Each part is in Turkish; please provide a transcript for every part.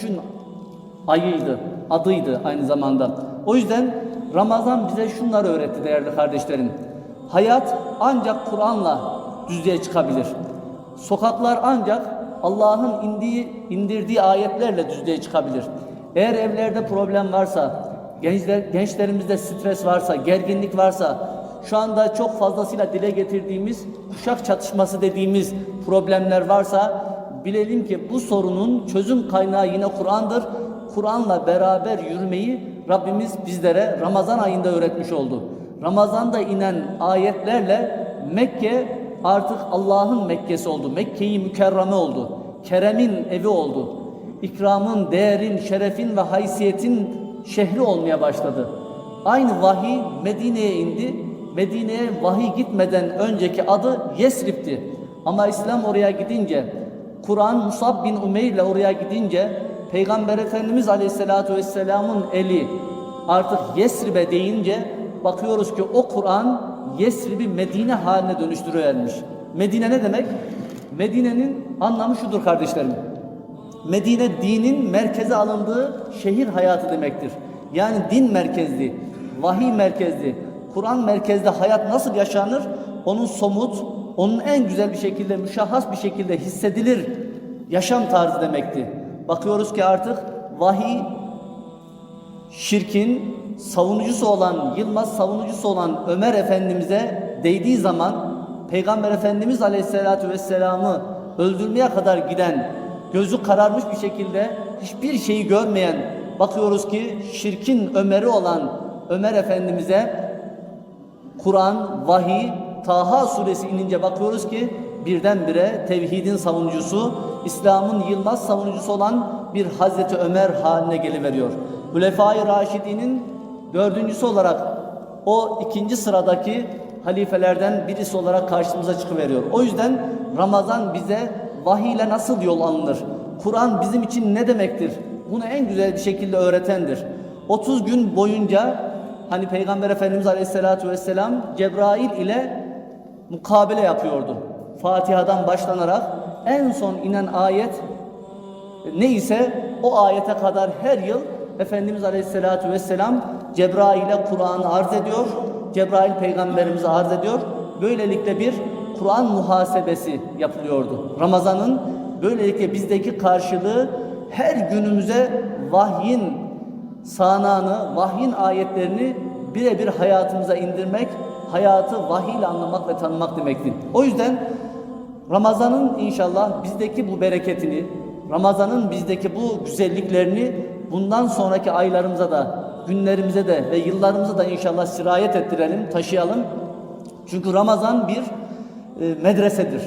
Şun ayıydı, adıydı aynı zamanda. O yüzden Ramazan bize şunları öğretti değerli kardeşlerim. Hayat ancak Kur'an'la düzlüğe çıkabilir. Sokaklar ancak Allah'ın indiği, indirdiği ayetlerle düzlüğe çıkabilir. Eğer evlerde problem varsa, gençler, gençlerimizde stres varsa, gerginlik varsa, şu anda çok fazlasıyla dile getirdiğimiz kuşak çatışması dediğimiz problemler varsa bilelim ki bu sorunun çözüm kaynağı yine Kur'an'dır. Kur'an'la beraber yürümeyi Rabbimiz bizlere Ramazan ayında öğretmiş oldu. Ramazan'da inen ayetlerle Mekke artık Allah'ın Mekke'si oldu. Mekke'yi mükerreme oldu. Kerem'in evi oldu. İkramın, değerin, şerefin ve haysiyetin şehri olmaya başladı. Aynı vahiy Medine'ye indi. Medine'ye vahiy gitmeden önceki adı Yesrib'ti. Ama İslam oraya gidince, Kur'an Musab bin Umeyr ile oraya gidince Peygamber Efendimiz Aleyhisselatü Vesselam'ın eli artık Yesrib'e deyince bakıyoruz ki o Kur'an Yesrib'i Medine haline dönüştürüvermiş. Medine ne demek? Medine'nin anlamı şudur kardeşlerim. Medine dinin merkeze alındığı şehir hayatı demektir. Yani din merkezli, vahiy merkezli, Kur'an merkezli hayat nasıl yaşanır? Onun somut, onun en güzel bir şekilde, müşahhas bir şekilde hissedilir yaşam tarzı demekti. Bakıyoruz ki artık vahiy şirkin savunucusu olan, Yılmaz savunucusu olan Ömer Efendimiz'e değdiği zaman Peygamber Efendimiz Aleyhisselatü Vesselam'ı öldürmeye kadar giden, gözü kararmış bir şekilde hiçbir şeyi görmeyen, bakıyoruz ki şirkin Ömer'i olan Ömer Efendimiz'e Kur'an, vahiy, Taha suresi inince bakıyoruz ki birdenbire tevhidin savunucusu, İslam'ın yılmaz savunucusu olan bir Hazreti Ömer haline geliveriyor. Hulefai Raşidi'nin dördüncüsü olarak o ikinci sıradaki halifelerden birisi olarak karşımıza çıkıveriyor. O yüzden Ramazan bize vahiy ile nasıl yol alınır? Kur'an bizim için ne demektir? Bunu en güzel bir şekilde öğretendir. 30 gün boyunca hani Peygamber Efendimiz Aleyhisselatü Vesselam Cebrail ile mukabele yapıyordu. Fatiha'dan başlanarak en son inen ayet neyse o ayete kadar her yıl Efendimiz Aleyhisselatü Vesselam Cebrail'e Kur'an'ı arz ediyor. Cebrail peygamberimize arz ediyor. Böylelikle bir Kur'an muhasebesi yapılıyordu. Ramazan'ın böylelikle bizdeki karşılığı her günümüze vahyin sanağını, vahyin ayetlerini birebir hayatımıza indirmek, hayatı vahiy ile anlamak ve tanımak demektir. O yüzden Ramazan'ın inşallah bizdeki bu bereketini, Ramazan'ın bizdeki bu güzelliklerini bundan sonraki aylarımıza da, günlerimize de ve yıllarımıza da inşallah sirayet ettirelim, taşıyalım. Çünkü Ramazan bir e, medresedir.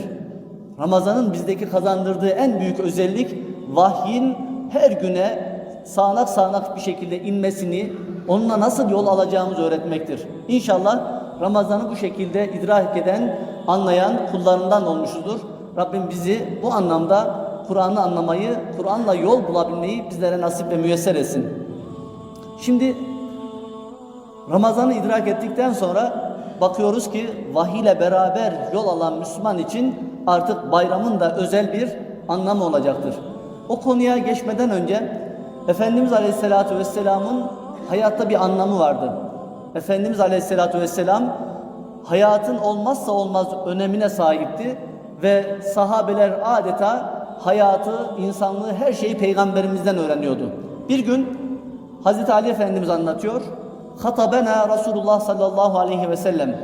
Ramazan'ın bizdeki kazandırdığı en büyük özellik vahyin her güne sağanak sağanak bir şekilde inmesini, onunla nasıl yol alacağımızı öğretmektir. İnşallah Ramazan'ı bu şekilde idrak eden, anlayan kullarından olmuşuzdur. Rabbim bizi bu anlamda Kur'an'ı anlamayı, Kur'an'la yol bulabilmeyi bizlere nasip ve müyesser etsin. Şimdi Ramazan'ı idrak ettikten sonra bakıyoruz ki vahiy ile beraber yol alan Müslüman için artık bayramın da özel bir anlamı olacaktır. O konuya geçmeden önce Efendimiz Aleyhisselatü Vesselam'ın hayatta bir anlamı vardı. Efendimiz Aleyhisselatü Vesselam hayatın olmazsa olmaz önemine sahipti ve sahabeler adeta hayatı, insanlığı, her şeyi peygamberimizden öğreniyordu. Bir gün Hazreti Ali Efendimiz anlatıyor. Hatabena Resulullah sallallahu aleyhi ve sellem.